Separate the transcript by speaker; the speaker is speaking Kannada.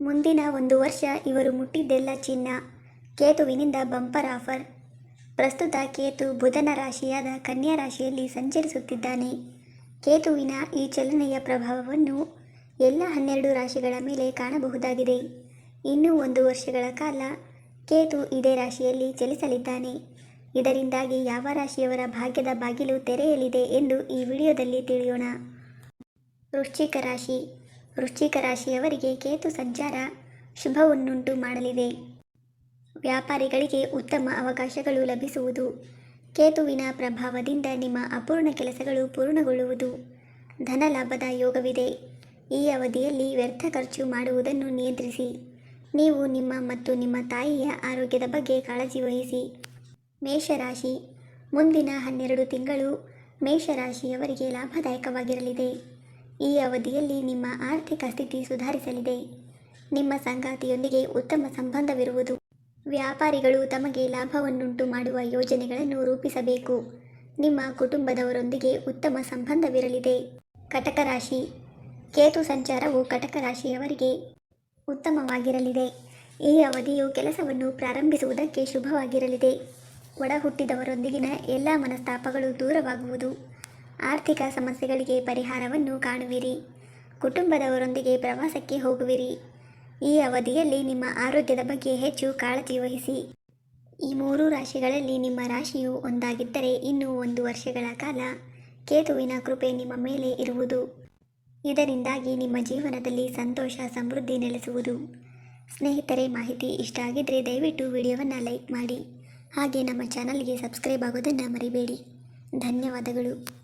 Speaker 1: ಮುಂದಿನ ಒಂದು ವರ್ಷ ಇವರು ಮುಟ್ಟಿದ್ದೆಲ್ಲ ಚಿನ್ನ. ಕೇತುವಿನಿಂದ ಬಂಪರ್ ಆಫರ್. ಪ್ರಸ್ತುತ ಕೇತು ಬುಧನ ರಾಶಿಯಾದ ಕನ್ಯಾ ರಾಶಿಯಲ್ಲಿ ಸಂಚರಿಸುತ್ತಿದ್ದಾನೆ. ಕೇತುವಿನ ಈ ಚಲನೆಯ ಪ್ರಭಾವವನ್ನು ಎಲ್ಲ ಹನ್ನೆರಡು ರಾಶಿಗಳ ಮೇಲೆ ಕಾಣಬಹುದಾಗಿದೆ. ಇನ್ನೂ ಒಂದು ವರ್ಷಗಳ ಕಾಲ ಕೇತು ಇದೇ ರಾಶಿಯಲ್ಲಿ ಚಲಿಸಲಿದ್ದಾನೆ. ಇದರಿಂದಾಗಿ ಯಾವ ರಾಶಿಯವರ ಭಾಗ್ಯದ ಬಾಗಿಲು ತೆರೆಯಲಿದೆ ಎಂದು ಈ ವಿಡಿಯೋದಲ್ಲಿ ತಿಳಿಯೋಣ. ವೃಶ್ಚಿಕ ರಾಶಿ. ವೃಶ್ಚಿಕ ರಾಶಿಯವರಿಗೆ ಕೇತು ಸಂಚಾರ ಶುಭವನ್ನುಂಟು ಮಾಡಲಿದೆ. ವ್ಯಾಪಾರಿಗಳಿಗೆ ಉತ್ತಮ ಅವಕಾಶಗಳು ಲಭಿಸುವುದು. ಕೇತುವಿನ ಪ್ರಭಾವದಿಂದ ನಿಮ್ಮ ಅಪೂರ್ಣ ಕೆಲಸಗಳು ಪೂರ್ಣಗೊಳ್ಳುವುದು. ಧನ ಲಾಭದ ಯೋಗವಿದೆ. ಈ ಅವಧಿಯಲ್ಲಿ ವ್ಯರ್ಥ ಖರ್ಚು ಮಾಡುವುದನ್ನು ನಿಯಂತ್ರಿಸಿ. ನೀವು ನಿಮ್ಮ ಮತ್ತು ನಿಮ್ಮ ತಾಯಿಯ ಆರೋಗ್ಯದ ಬಗ್ಗೆ ಕಾಳಜಿ ವಹಿಸಿ. ಮೇಷರಾಶಿ. ಮುಂದಿನ ಹನ್ನೆರಡು ತಿಂಗಳು ಮೇಷರಾಶಿಯವರಿಗೆ ಲಾಭದಾಯಕವಾಗಿರಲಿದೆ. ಈ ಅವಧಿಯಲ್ಲಿ ನಿಮ್ಮ ಆರ್ಥಿಕ ಸ್ಥಿತಿ ಸುಧಾರಿಸಲಿದೆ. ನಿಮ್ಮ ಸಂಗಾತಿಯೊಂದಿಗೆ ಉತ್ತಮ ಸಂಬಂಧವಿರುವುದು. ವ್ಯಾಪಾರಿಗಳು ತಮಗೆ ಲಾಭವನ್ನುಂಟು ಮಾಡುವ ಯೋಜನೆಗಳನ್ನು ರೂಪಿಸಬೇಕು. ನಿಮ್ಮ ಕುಟುಂಬದವರೊಂದಿಗೆ ಉತ್ತಮ ಸಂಬಂಧವಿರಲಿದೆ. ಕಟಕ ರಾಶಿ. ಕೇತು ಸಂಚಾರವು ಕಟಕ ರಾಶಿಯವರಿಗೆ ಉತ್ತಮವಾಗಿರಲಿದೆ. ಈ ಅವಧಿಯು ಕೆಲಸವನ್ನು ಪ್ರಾರಂಭಿಸುವುದಕ್ಕೆ ಶುಭವಾಗಿರಲಿದೆ. ಒಡ ಹುಟ್ಟಿದವರೊಂದಿಗಿನ ಎಲ್ಲ ಮನಸ್ತಾಪಗಳು ದೂರವಾಗುವುದು. ಆರ್ಥಿಕ ಸಮಸ್ಯೆಗಳಿಗೆ ಪರಿಹಾರವನ್ನು ಕಾಣುವಿರಿ. ಕುಟುಂಬದವರೊಂದಿಗೆ ಪ್ರವಾಸಕ್ಕೆ ಹೋಗುವಿರಿ. ಈ ಅವಧಿಯಲ್ಲಿ ನಿಮ್ಮ ಆರೋಗ್ಯದ ಬಗ್ಗೆ ಹೆಚ್ಚು ಕಾಳಜಿ ವಹಿಸಿ. ಈ ಮೂರು ರಾಶಿಗಳಲ್ಲಿ ನಿಮ್ಮ ರಾಶಿಯು ಒಂದಾಗಿದ್ದರೆ ಇನ್ನೂ ಒಂದು ವರ್ಷಗಳ ಕಾಲ ಕೇತುವಿನ ಕೃಪೆ ನಿಮ್ಮ ಮೇಲೆ ಇರುವುದು. ಇದರಿಂದಾಗಿ ನಿಮ್ಮ ಜೀವನದಲ್ಲಿ ಸಂತೋಷ, ಸಮೃದ್ಧಿ ನೆಲೆಸುವುದು. ಸ್ನೇಹಿತರೆ, ಮಾಹಿತಿ ಇಷ್ಟ ಆಗಿದ್ದರೆ ದಯವಿಟ್ಟು ವಿಡಿಯೋವನ್ನು ಲೈಕ್ ಮಾಡಿ. ಹಾಗೆ ನಮ್ಮ ಚಾನಲ್ಗೆ ಸಬ್ಸ್ಕ್ರೈಬ್ ಆಗೋದನ್ನು ಮರಿಬೇಡಿ. ಧನ್ಯವಾದಗಳು.